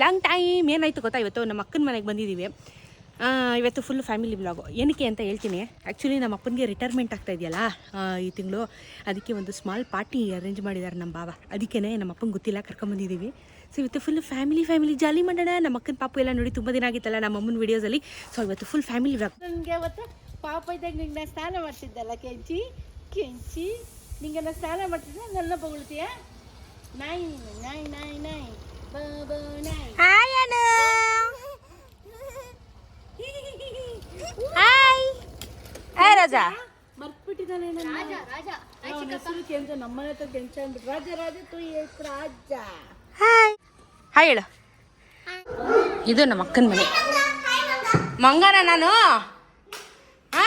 Long time ಏನಾಯ್ತು ಗೊತ್ತಾ? ಇವತ್ತು ನಮ್ಮ ಅಕ್ಕನ ಮನೆಗೆ ಬಂದಿದ್ದೀವಿ. ಇವತ್ತು ಫುಲ್ ಫ್ಯಾಮಿಲಿ ಬ್ಲಾಗು ಏನಕ್ಕೆ ಅಂತ ಹೇಳ್ತೀನಿ. ಆ್ಯಕ್ಚುಲಿ ನಮ್ಮ ಅಪ್ಪನಿಗೆ ರಿಟೈರ್ಮೆಂಟ್ ಆಗ್ತಾ ಇದೆಯಲ್ಲ ಈ ತಿಂಗಳು. ಅದಕ್ಕೆ ಒಂದು ಸ್ಮಾಲ್ ಪಾರ್ಟಿ ಅರೇಂಜ್ ಮಾಡಿದ್ದಾರೆ ನಮ್ಮ ಬಾವ. ಅದಕ್ಕೇ ನಮ್ಮ ಅಪ್ಪಂಗೆ ಗೊತ್ತಿಲ್ಲ ಕರ್ಕೊಂಬಂದಿದ್ದೀವಿ ಸೊ ಇವತ್ತು ಫುಲ್ ಫ್ಯಾಮಿಲಿ ಫ್ಯಾಮಿಲಿ ಜಾಲಿ ಮಾಡೋಣ. ನಮ್ಮ ಅಕ್ಕನ ಪಾಪು ಎಲ್ಲ ನೋಡಿ ತುಂಬ ದಿನ ಆಗಿತ್ತಲ್ಲ ನಮ್ಮ ಅಮ್ಮನ ವೀಡಿಯೋಸಲ್ಲಿ ಸೊ ಇವತ್ತು ಫುಲ್ ಫ್ಯಾಮಿಲಿ ಬ್ಲಾಗ್ ನನಗೆ ಅವತ್ತು ಪಾಪ ಇದ್ದಾಗ ನಿಂಗೆ ನಾನು ಸ್ನಾನ ಮಾಡ್ತಿದ್ದಲ್ಲ ಕೆಂಚಿ? ಕೆಂಚಿ? ನಿಂಗೆ ನಾನು ಸ್ನಾನ ಮಾಡ್ತಿದ್ದೆ ನನ್ನ ಬೊಗಳ್ತೀಯ? ನಾಯಿ ನಾಯಿ ನಾಯಿ ನಾಯಿ. ನಾಯಿ ಬಾ ಬಾ ನಾಯಿ ಹಾಯ್ ಅಣ್ಣ ಹಾಯ್ ಹಾಯ್ ರಾಜಾ. ಮರ್ತ್ಬಿಟ್ಟಿದ್ದಾನೆ ಅವನ ಹೆಸರು ಕೆಂಚ ನಮ್ಮನೆ ಹತ್ರ ಕೆಂಚ ಅಂದ್ಬಿಟ್ಟು. ರಾಜ ರಾಜ ತು ಎಸ್ ರಾಜ. ಹಾಯ್ ಹಾಯ್ ಹೇಳು. ಇದು ನಮ್ಮ ಅಕ್ಕನ ಮನೆ. ಮಂಗನ ನಾನು? ಆ?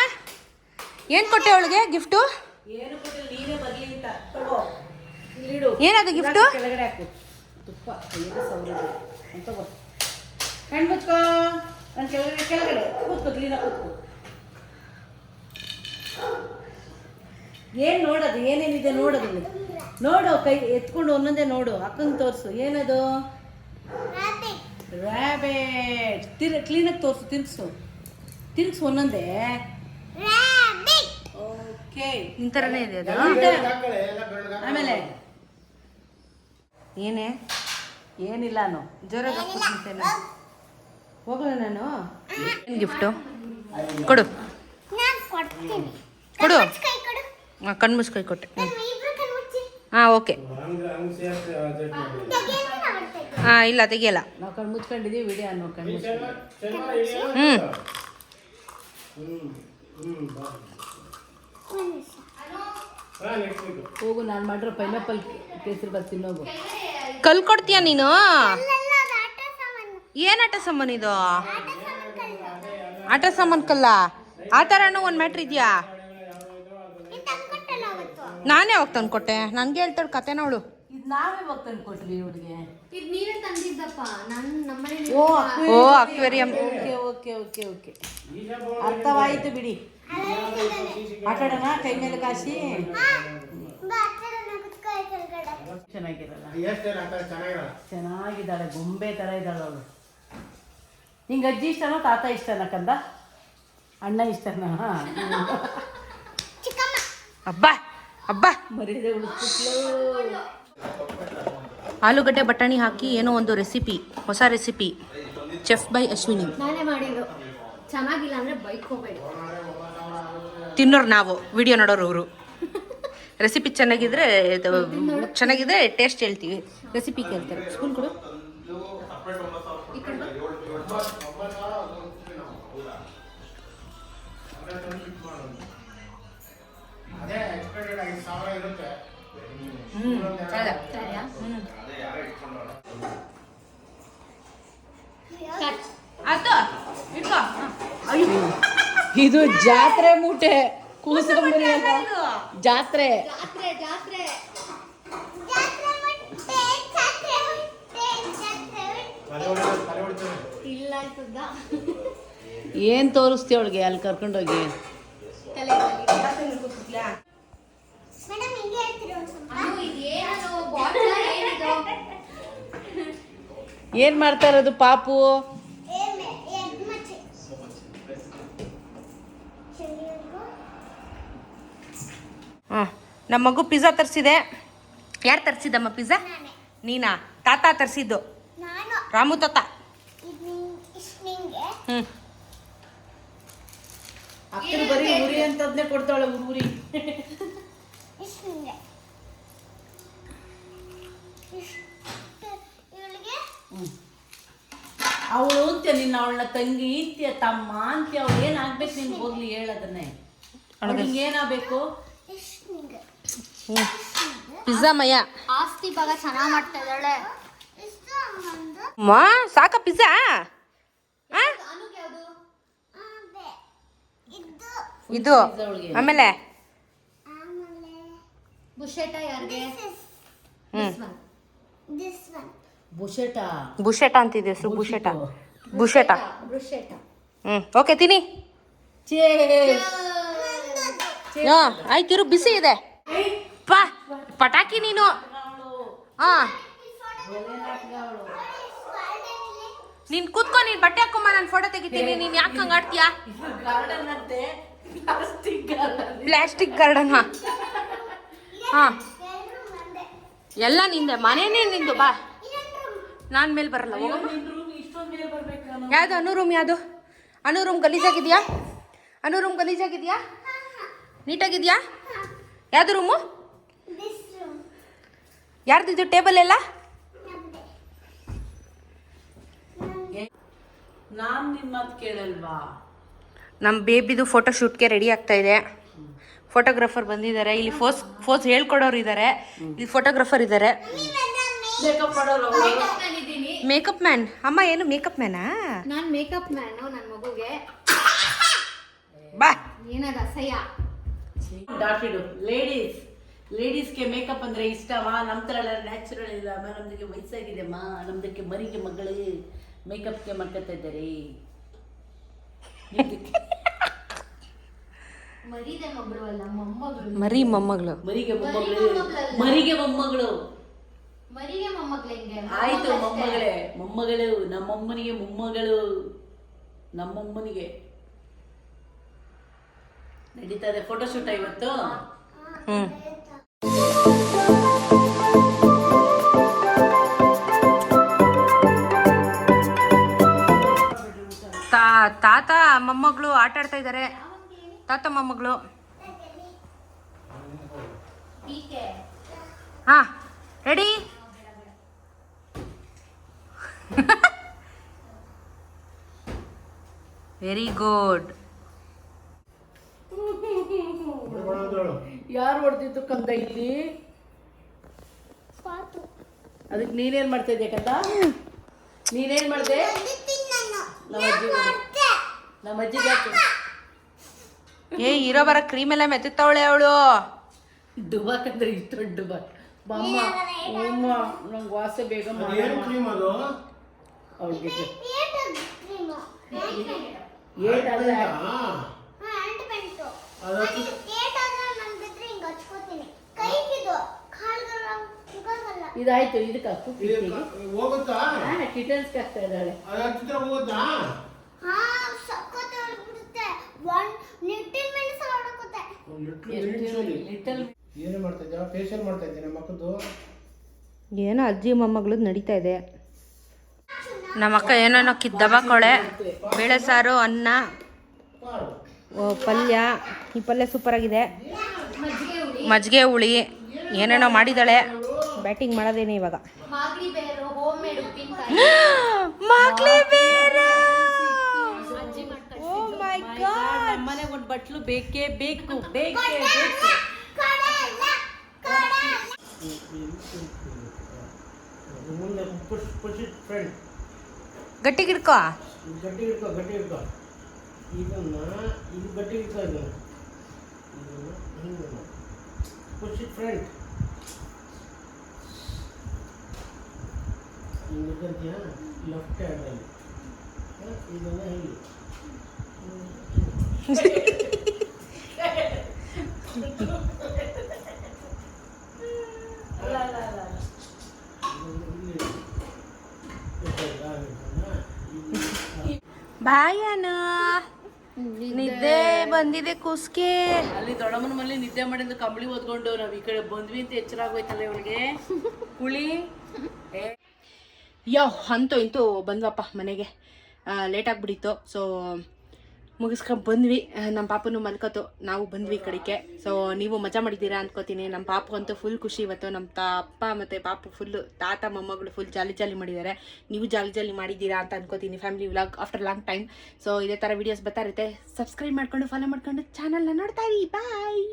ಏನು ಕೊಟ್ಟೆ ಅವಳಿಗೆ ಗಿಫ್ಟು? ಏನು ಕೊಟ್ಟಿಲ್ಲ ನೀನೇ ಬರಲಿ ಅಂತ. ತಗೋ. ಇಲ್ಲಿಡು ಏನದು ಗಿಫ್ಟು? ಕೆಳಗಡೆ ಹಾಕು. ತುಪ್ಪ ಕೈಯಲ್ಲಿ ಸೌಲಭ್ಯ ಅಂತ ತಗೋ ಕಣ್ಣು ಮುಚ್ಕೋ. ನಾನು ಕೆಳಗಡೆ ಕೆಳಗಡೆ. ಕೂತ್ಕೋ ಕ್ಲೀನಾಗಿ ಕೂತ್ಕೋ. ಏನು ನೋಡೋದು? ಏನೇನಿದೆ ನೋಡೋದು ಇಲ್ಲಿ. ನೋಡು ಕೈ ಎತ್ಕೊಂಡು ಒಂದೊಂದೇ ನೋಡು. ಅಕ್ಕಂಗೆ ತೋರಿಸು. ಏನದು? ರ್ಯಾಬಿಟ್ ತಿರ್ ಕ್ಲೀನಾಗಿ ತೋರಿಸು ತಿರ್ಗಿಸು. ತಿರ್ಗಿಸು ಒಂದೊಂದೇ. ಓಕೆ ನಿನ್ನ ಥರನೇ ಇದೆ ಅದು? ಆಮೇಲೆ? ಏನೇ? ಏನಿಲ್ಲ ನಾನು ಜೋರಾಗಿ ಹಾಕ್ಬಿಡ್ತೀನಿ ಹೋಗಲ್ಲ ನಾನು? ಏನು ಗಿಫ್ಟು ಕೊಡು. ಕೊಡು. ಹಾಂ ಕಣ್ಣು ಮುಚ್ಚಿ ಕೈ ಕೊಟ್ಟೆ. ಹಾಂ ಓಕೆ. ಹಾಂ ಇಲ್ಲ ತೆಗಿಯಲ್ಲ. ನಾವು ಕಣ್ಣು ಮುಚ್ಕೊಂಡಿದ್ದೀವಿ ವಿಡಿಯೋ ನೋಡ್ಕೊಂಡು ಹ್ಞೂ ಹೋಗು ನಾನು ಮಾಡಿರೋ ಪೈನಾಪಲ್ ಕೇಸರಿ ಬಾತ್ ತಿನ್ನೋಗು. ಕಲ್ ಕೊಡ್ತೀಯ ನೀನು ಏನು ಆಟ ಸಾಮಾನು ಇದು? ಆಟ ಸಾಮಾನು ಕಲ್ಲ. ಆ ಥರನೂ ಒಂದು ಮ್ಯಾಟ್ರ್ ಇದೆಯಾ? ನಾನೇ ಅವಾಗ ತಂದು ಕೊಟ್ಟೆ ನನಗೆ ಹೇಳ್ತಾಳೆ ಕತೆನ ಅವಳು. ಇದು ನಾವೇ ಹೋಗಿ ಇವ್ರಿಗೆ ಇದು ನೀವೇ ತಂದಿದ್ದಪ್ಪ. ನಾನು ನಮ್ಮನೆ ಓ ಓ aquarium. Okay okay okay okay. ಅರ್ಥವಾಯಿತು ಬಿಡಿ. ಆಟಾಡೋಣ ಕೈ ಮೇಲೆ ಕಾಸಿ. ಚೆನ್ನಾಗಿರಲ್ಲ. ಚೆನ್ನಾಗಿದ್ದಾಳೆ ಗೊಂಬೆ ಥರ ಇದ್ದಾಳೆ ಅವಳು. ನಿಂಗೆ ಅಜ್ಜಿ ಇಷ್ಟನೋ ತಾತ ಇಷ್ಟನಾ ಕಂದ? ಅಣ್ಣ ಇಷ್ಟನಾ? ಅಬ್ಬಾ ಅಬ್ಬಾ. ಮರ್ಯಾದೆ ಆಲೂಗಡ್ಡೆ ಬಟಾಣಿ ಹಾಕಿ ಏನೋ ಒಂದು ರೆಸಿಪಿ ಹೊಸ ರೆಸಿಪಿ ಚೆಫ್ ಬೈ ಅಶ್ವಿನಿ ನಾನೇ ಮಾಡಿದ್ದು. ಚೆನ್ನಾಗಿಲ್ಲ ಅಂದ್ರೆ ಬೈಕ್ ಹೋಗ್ಬೇಡಿ ತಿನ್ನೋರು ನಾವು ವಿಡಿಯೋ ನೋಡೋರು ಅವರು ರೆಸಿಪಿ ಚೆನ್ನಾಗಿದ್ರೆ ಚೆನ್ನಾಗಿದೆ ಟೇಸ್ಟ್ ಹೇಳ್ತೀವಿ ರೆಸಿಪಿ ಕೇಳ್ತಾರೆ ಸ್ಕೂಲ್ ಕೊಡು ಈ ಇಟ್ಕೋ ಬಾ. ಇದು ಜಾತ್ರೆ ಮೂಟೆ. ಕೂಸಂಬರಿ ಜಾತ್ರೆ. ಜಾತ್ರೆ ಜಾತ್ರೆ. ಇಲ್ಲ ಆಯ್ತದ ಏನ್ ತೋರಿಸ್ತಿ ಅವಳಿಗೆ ಅಲ್ಲಿ ಕರ್ಕೊಂಡೋಗಿ? ಏನ್ ಮಾಡ್ತಾ ಇರೋದು ಪಾಪು ಹಾಂ ನಮ್ಮ ಮಗು ಪಿಜ್ಜಾ ತರಿಸಿದೆ. ಯಾರು ತರಿಸಿದ್ದಮ್ಮ ಪಿಜ್ಜಾ? ನೀನಾ. ತಾತ ತರಿಸಿದ್ದು. ರಾಮು ತಾತ. ಹ್ಞೂ ಅಕ್ಕನ ಬರೀ ಉರಿ ಅಂತದ್ನೇ ಕೊಡ್ತಾಳೆ ಉರಿ. ಅವಳು ಅಂತ್ಯ ನಿನ್ನ ಅವಳನ್ನ ತಂಗಿ ಇಂತ್ಯ ತಮ್ಮ ಅಂತ್ಯ ಅವಳು ಏನಾಗ್ಬೇಕು ನಿನ್ಗೆ ಹೋಗ್ಲಿ ಹೇಳದನ್ನೇ. ಅವಳಿಗೆ ಏನಾಗಬೇಕು ಹ್ಞೂ ಪಿಜ್ಜಾ ಮಯ್ಯ. ಆಸ್ತಿ ಭಾಗ ಚೆನ್ನಾಗಿ ಮಾಡ್ತಾ ಇದ್ದಾಳೆ. ಮಾ ಸಾಕ ಪಿಜ್ಜಾ? ಇದು ಆಮೇಲೆ? ಬುಷೆಟ ಯಾರಿಗೆ? ಹ್ಞೂ ಬುಷೆಟಾ ಬುಷೆಟ ಅಂತಿದೆ ಹೆಸರು ಬುಷೆಟ ಬುಷೆಟ ಬುಷೆಟ ಹ್ಞೂ ಓಕೆ ತಿನ್ನಿ. ಹಾಂ ಆಯ್ತಿರು ಬಿಸಿ ಇದೆ. ಪಾ ಪಟಾಕಿ ನೀನು. ಹಾ. ನೀನ್ ಕೂತ್ಕೊ, ನೀನ್ ಬಟ್ಟೆ ಹಾಕೊಂಬ, ನಾನು ಫೋಟೋ ತೆಗಿತೀನಿ. ನೀನ್ ಯಾಕೆ ಹಂಗ ಆಡ್ತೀಯಾ? ಪ್ಲಾಸ್ಟಿಕ್ ಗಾರ್ಡನ್ ಹಾ. ಹಾ. ಎಲ್ಲ ನಿಂದೆ, ಮನೇನೇ ನಿಂದು, ಬಾ. ನಾನ್ ಮೇಲೆ ಬರಲ್ಲ? ಯಾವ್ದು ಅನು ರೂಮ್ ಯಾವುದು? ಅನು ರೂಮ್ ಗಲೀಜಾಗಿದ್ಯಾ? ಅನು ರೂಮ್ ಗಲೀಜಾಗಿದ್ಯಾ? ನೀಟಾಗಿದ್ಯಾ? ಯಾವ್ದು ರೂಮು ಯಾರ್ದಿದ್ದು ಟೇಬಲ್ ಎಲ್ಲ? ನಾನ್ ನಿಮ್ಮ ಮಾತು ಕೇಳಲ್ವಾ? ನಮ್ಮ ಬೇಬಿದು ಫೋಟೋ ಶೂಟ್ಗೆ ರೆಡಿ ಆಗ್ತಾ ಇದೆ. ಫೋಟೋಗ್ರಾಫರ್ ಬಂದಿದ್ದಾರೆ. ಇಲ್ಲಿ ಫೋಸ್ ಫೋಸ್ ಹೇಳ್ಕೊಡೋರು ಇದ್ದಾರೆ ಇಲ್ಲಿ ಫೋಟೋಗ್ರಾಫರ್ ಇದ್ದಾರೆ ಮೇಕಪ್ ಮಾಡೋರು ಅವ್ರು. ಮೇಕಪ್ ಮ್ಯಾನ್ ಅಮ್ಮ ಏನು ಮೇಕಪ್ ಮ್ಯಾನಾ ನಾನು ಮೇಕಪ್ ಮ್ಯಾನ್ ನನ್ನ ಮಗುಗೆ. ಬಾ. ಏನದ ಅಸಹ್ಯ? ಲೇಡೀಸ್ ಲೇಡೀಸ್ಗೆ ಮೇಕಪ್ ಅಂದ್ರೆ ಇಷ್ಟವಾ? ನಮ್ಮ ಥರ ಎಲ್ಲ ನ್ಯಾಚುರಲ್ ಇಲ್ಲ. ಅಮ್ಮ ನಮ್ದಕ್ಕೆ ವಯಸ್ಸಾಗಿದೆ ಅಮ್ಮ. ನಮ್ದಕ್ಕೆ ಮರಿಗೆ ಮಗಳು ಮೇಕಪ್ಗೆ ಮಾಡ್ಕೊತಾ ಇದ್ದಾರೆ. ಮರಿ ಮೊಮ್ಮಗಳು. ಮರಿಗೆ ಮೊಮ್ಮಗಳು. ಮರಿಗೆ ಮೊಮ್ಮಗಳು. ಮರಿಗೆ ಮೊಮ್ಮಗಳು ಆಯ್ತು ಮೊಮ್ಮಗಳೇ. ಮೊಮ್ಮಗಳು ನಮ್ಮಮ್ಮನಿಗೆ ಮೊಮ್ಮಗಳು. ನಮ್ಮಮ್ಮನಿಗೆ. ನಡೀತಾ ಇದೆ ಫೋಟೋಶೂಟ್ ಇವತ್ತು? ಹ್ಮ್. ತಾ ತಾತ ಮೊಮ್ಮಗಳು ಆಟ ಆಡ್ತಾ ಇದ್ದಾರೆ ತಾತ ಮೊಮ್ಮಗಳು. ಹಾ ರೆಡಿ ವೆರಿ ಗುಡ್ ಯಾರು ಹೊಡೆದಿದ್ದು ಕಂದ ಇಲ್ಲಿ? ಅದಕ್ಕೆ ನೀನೇನ್ ಮಾಡ್ತಾ ಇದ್ದೆ ಕಂದ? ನೀನೇನ್ ಮಾಡಿದೆ? ನಮ್ಮ ಅಜ್ಜಿ ನಮ್ಮ ಅಜ್ಜಿಗೆ ಹಾಕು ಏ ಇರೋ ಬರ ಕ್ರೀಮ್ ಎಲ್ಲ ಮೆತ್ತವಳೆ ಅವಳು. ಡುಬಾಕ್ ಅಂದ್ರೆ ಇತ್ತು ಡುಬಾಕ್. ಅಮ್ಮ ಅಮ್ಮ ನಂಗೆ ವಾಸೆ ಬೇಗ ಏನು ಕ್ರೀಮ್ ಅದು? ಅವ್ಳಿಗೆ ಇದಾಯ್ತು ಇದಕ್ಕೆ ಹಾಕು ಇದು ಹೋಗುತ್ತಾ? ಕಿಟನ್ಸ್ಗೆ ಹಾಕ್ತಾ ಇದ್ದಾಳೆ. ಅದು ಹತ್ತಿರ ಹೋಗುತ್ತಾ? ಲಿಟಲ್ ಏನು ಮಾಡ್ತಾ ಇದ್ದೆ ಫೇಶಿಯಲ್ ಮಾಡ್ತಾ ಇದ್ದೀನಿ ಮಕ್ಕದ್ದು ಏನೋ ಅಜ್ಜಿ ಮೊಮ್ಮಗಳು ನಡೀತಾ ಇದೆ. ನಮ್ಮ ಅಕ್ಕ ಏನೇನೋ ಕಿತ್ ದಬಾಕೊಳೆ ಬೇಳೆ ಸಾರು ಅನ್ನ ಓ, ಪಲ್ಯ. ಈ ಪಲ್ಯ ಸೂಪರ್ ಆಗಿದೆ. ಮಜ್ಜಿಗೆ ಹುಳಿ. ಏನೇನೋ ಮಾಡಿದಾಳೆ ಬ್ಯಾಟಿಂಗ್ ಮಾಡೋದೇನೆ ಇವಾಗ. ಮಾಗ್ಲಿ ಬೇರು ಹೋಮ್ ಮೇಡ್ ಉಪ್ಪಿನಕಾಯಿ ಮಕ್ಳಿ ಬೇರೆ ಓ ಮೈ ಗಾಡ್ ನಮ್ಮನೆಗೆ ಒಂದು ಬಟ್ಲು ಬೇಕೇ ಬೇಕು ಬೇಕೇ ಬೇಕು. ಮುಂದೆ ಪುಷ್ ಪುಷ್ ಇಟ್ ಫ್ರೆಂಡ್ ಗಟ್ಟಿಗೆ ಹಿಡ್ಕೋ. ಗಟ್ಟಿ ಹಿಡ್ಕೊ ಗಟ್ಟಿ ಹಿಡ್ಕೊ. ಇದನ್ನ ಇದು ಗಟ್ಟಿ ಹಿಡ್ಕೊ ಇದನ್ನ. ಇದನ್ನ ಹಿಂಗೆ ಪುಷ್ ಇಟ್ ಫ್ರೆಂಡ್ ಹಿಂಗೆ? ಲೆಫ್ಟ್ ಹ್ಯಾಂಡಲ್ಲಿ ಇದನ್ನ ಹೇಳಿ ಬಾಯನ ನಿದ್ದೆ ಬಂದಿದೆ ಕುಸ್ಕೆ. ಅಲ್ಲಿ ದೊಡ್ಡಮ್ಮನ ಮನೇಲಿ ನಿದ್ದೆ ಮಾಡಿದ್ದು ಕಂಬಳಿ ಓದ್ಕೊಂಡು ನಾವು ಈ ಕಡೆ ಬಂದ್ವಿ ಅಂತ ಎಚ್ಚರ ಆಗೋಯ್ತಲ್ಲ ಇವಳಿಗೆ. ಕುಳಿ. ಯೋ, ಅಂತೂ ಇಂತೂ ಬಂದ್ವಪ್ಪ ಮನೆಗೆ. ಲೇಟ್ ಬಿಡಿತ್ತು ಸೊ ಮುಗಿಸ್ಕೊಂಡು ಬಂದ್ವಿ. ನಮ್ಮ ಪಾಪನೂ ಮಲ್ಕೋತು. ನಾವು ಬಂದ್ವಿ ಕಡೆಗೆ. ಸೊ ನೀವು ಮಜಾ ಮಾಡಿದ್ದೀರಾ ಅನ್ಕೋತೀನಿ. ನಮ್ಮ ಪಾಪು ಫುಲ್ ಖುಷಿ ಇವತ್ತು. ನಮ್ಮ ತಾ, ಅಪ್ಪ ಮತ್ತು ಪಾಪು ಫುಲ್ಲು ತಾತ, ಮೊಮ್ಮಗಳು ಫುಲ್ ಜಾಲಿ ಜಾಲಿ ಮಾಡಿದ್ದಾರೆ. ನೀವು ಜಾಲಿ ಜಾಲಿ ಮಾಡಿದ್ದೀರಾ ಅಂತ ಅನ್ಕೋತೀನಿ family vlog after long time so ಇದೇ ಥರ ವೀಡಿಯೋಸ್ ಬರ್ತಾ ಇರುತ್ತೆ. ಸಬ್ಸ್ಕ್ರೈಬ್ ಮಾಡ್ಕೊಂಡು ಫಾಲೋ ಮಾಡ್ಕೊಂಡು ಚಾನಲ್ನ ನೋಡ್ತಾ ಇರಿ. ಬಾಯ್